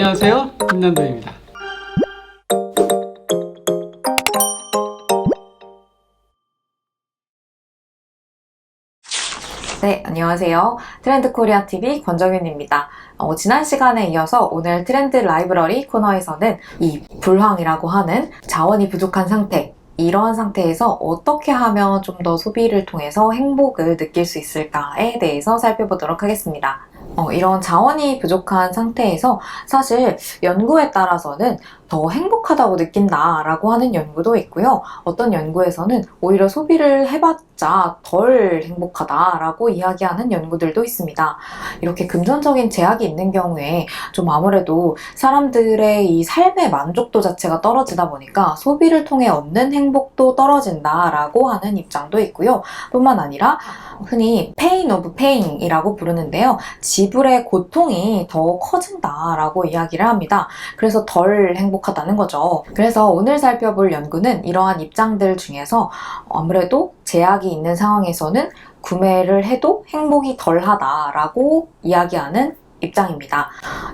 안녕하세요. 김남도입니다. 네, 안녕하세요. 트렌드 코리아 TV 권정윤입니다. 어, 지난 시간에 이어서 오늘 트렌드 라이브러리 코너에서는 이 불황이라고 하는 자원이 부족한 상태, 이러한 상태에서 어떻게 하면 좀 더 소비를 통해서 행복을 느낄 수 있을까에 대해서 살펴보도록 하겠습니다. 어, 이런 자원이 부족한 상태에서 사실 연구에 따라서는 더 행복하다고 느낀다라고 하는 연구도 있고요. 어떤 연구에서는 오히려 소비를 해봤자 덜 행복하다라고 이야기하는 연구들도 있습니다. 이렇게 금전적인 제약이 있는 경우에 좀 아무래도 사람들의 이 삶의 만족도 자체가 떨어지다 보니까 소비를 통해 얻는 행복도 떨어진다라고 하는 입장도 있고요. 뿐만 아니라 흔히 pain of pain이라고 부르는데요. 지불의 고통이 더 커진다라고 이야기를 합니다. 그래서 덜 행복 하다는 거죠. 그래서 오늘 살펴볼 연구는 이러한 입장들 중에서 아무래도 제약이 있는 상황에서는 구매를 해도 행복이 덜하다라고 이야기하는 입장입니다.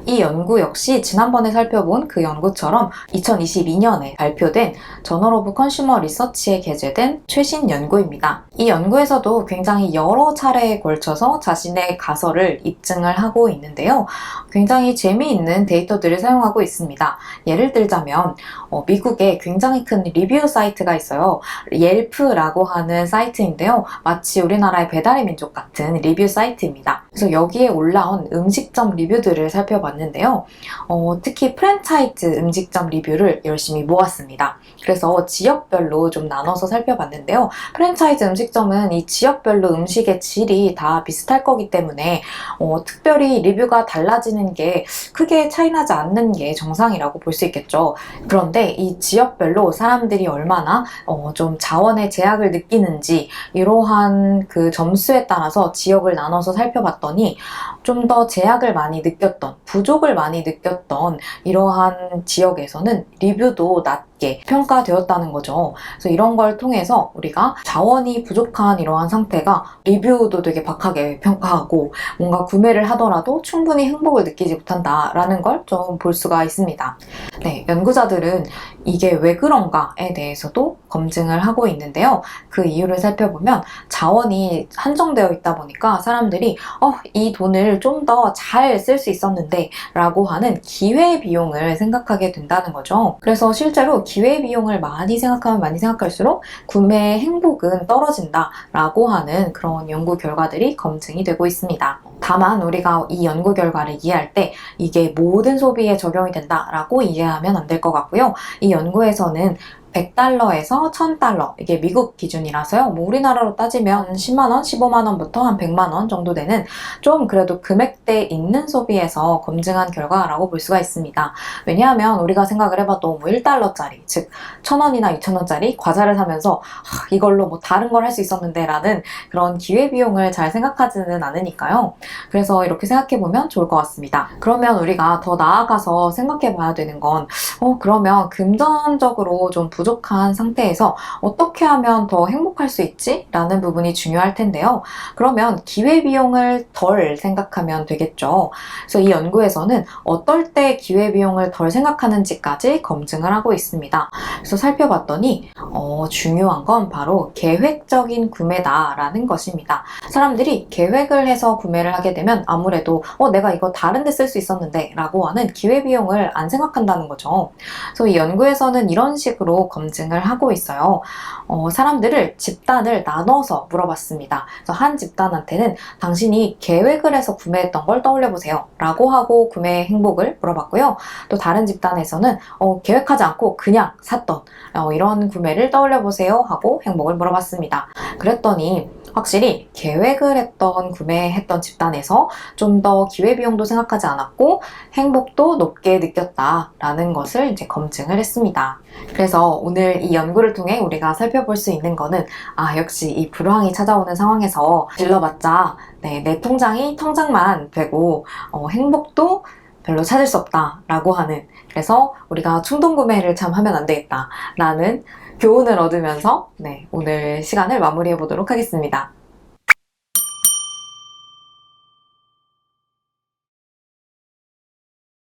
이 연구 역시 지난번에 살펴본 그 연구처럼 2022년에 발표된 저널 오브 컨슈머 리서치에 게재된 최신 연구입니다. 이 연구에서도 굉장히 여러 차례에 걸쳐서 자신의 가설을 입증을 하고 있는데요. 굉장히 재미있는 데이터들을 사용하고 있습니다. 예를 들자면 어, 미국에 굉장히 큰 리뷰 사이트가 있어요. 옐프라고 하는 사이트인데요. 마치 우리나라의 배달의 민족 같은 리뷰 사이트입니다. 그래서 여기에 올라온 음식점 리뷰들을 살펴봤는데요. 어, 특히 프랜차이즈 음식점 리뷰를 열심히 모았습니다. 그래서 지역별로 좀 나눠서 살펴봤는데요. 프랜차이즈 음식점은 이 지역별로 음식의 질이 다 비슷할 거기 때문에 어, 특별히 리뷰가 달라지는 게 크게 차이나지 않는 게 정상이라고 볼 수 있겠죠. 그런데 이 지역별로 사람들이 얼마나 어, 좀 자원의 제약을 느끼는지 이러한 그 점수에 따라서 지역을 나눠서 살펴봤 더니 좀 더 제약을 많이 느꼈던, 부족을 많이 느꼈던 이러한 지역에서는 리뷰도 낮게 평가되었다는 거죠. 그래서 이런 걸 통해서 우리가 자원이 부족한 이러한 상태가 리뷰도 되게 박하게 평가하고 뭔가 구매를 하더라도 충분히 행복을 느끼지 못한다라는 걸 좀 볼 수가 있습니다. 네, 연구자들은 이게 왜 그런가에 대해서도 검증을 하고 있는데요. 그 이유를 살펴보면 자원이 한정되어 있다 보니까 사람들이 어, 이 돈을 좀 더 잘 쓸 수 있었는데 라고 하는 기회 비용을 생각하게 된다는 거죠. 그래서 실제로 기회비용을 많이 생각하면 많이 생각할수록 구매의 행복은 떨어진다 라고 하는 그런 연구 결과들이 검증이 되고 있습니다. 다만 우리가 이 연구 결과를 이해할 때 이게 모든 소비에 적용이 된다라고 이해하면 안 될 것 같고요. 이 연구에서는 100달러에서 1000달러 이게 미국 기준이라서요. 뭐 우리나라로 따지면 10만 원, 15만 원부터 한 100만 원 정도 되는 좀 그래도 금액대 있는 소비에서 검증한 결과라고 볼 수가 있습니다. 왜냐하면 우리가 생각을 해봐도 뭐 1달러짜리 즉 1000원이나 2000원짜리 과자를 사면서 하, 이걸로 뭐 다른 걸 할 수 있었는데 라는 그런 기회비용을 잘 생각하지는 않으니까요. 그래서 이렇게 생각해보면 좋을 것 같습니다. 그러면 우리가 더 나아가서 생각해봐야 되는 건 어, 그러면 금전적으로 좀 부 족한 상태에서 어떻게 하면 더 행복할 수 있지? 라는 부분이 중요할 텐데요. 그러면 기회비용을 덜 생각하면 되겠죠. 그래서 이 연구에서는 어떨 때 기회비용을 덜 생각하는지까지 검증을 하고 있습니다. 그래서 살펴봤더니 어, 중요한 건 바로 계획적인 구매다라는 것입니다. 사람들이 계획을 해서 구매를 하게 되면 아무래도 어, 내가 이거 다른 데 쓸 수 있었는데 라고 하는 기회비용을 안 생각한다는 거죠. 그래서 이 연구에서는 이런 식으로 검증을 하고 있어요. 어, 사람들을 집단을 나눠서 물어봤습니다. 한 집단한테는 당신이 계획을 해서 구매했던 걸 떠올려 보세요. 라고 하고 구매 행복을 물어봤고요. 또 다른 집단에서는 어, 계획하지 않고 그냥 샀던 어, 이런 구매를 떠올려 보세요. 하고 행복을 물어봤습니다. 그랬더니 확실히 계획을 했던 구매했던 집단에서 좀 더 기회비용도 생각하지 않았고 행복도 높게 느꼈다라는 것을 이제 검증을 했습니다. 그래서 오늘 이 연구를 통해 우리가 살펴볼 수 있는 거는 아 역시 이 불황이 찾아오는 상황에서 질러봤자 네, 내 통장이 통장만 되고 어, 행복도 별로 찾을 수 없다라고 하는 그래서 우리가 충동 구매를 참 하면 안 되겠다라는 교훈을 얻으면서 네, 오늘 시간을 마무리해 보도록 하겠습니다.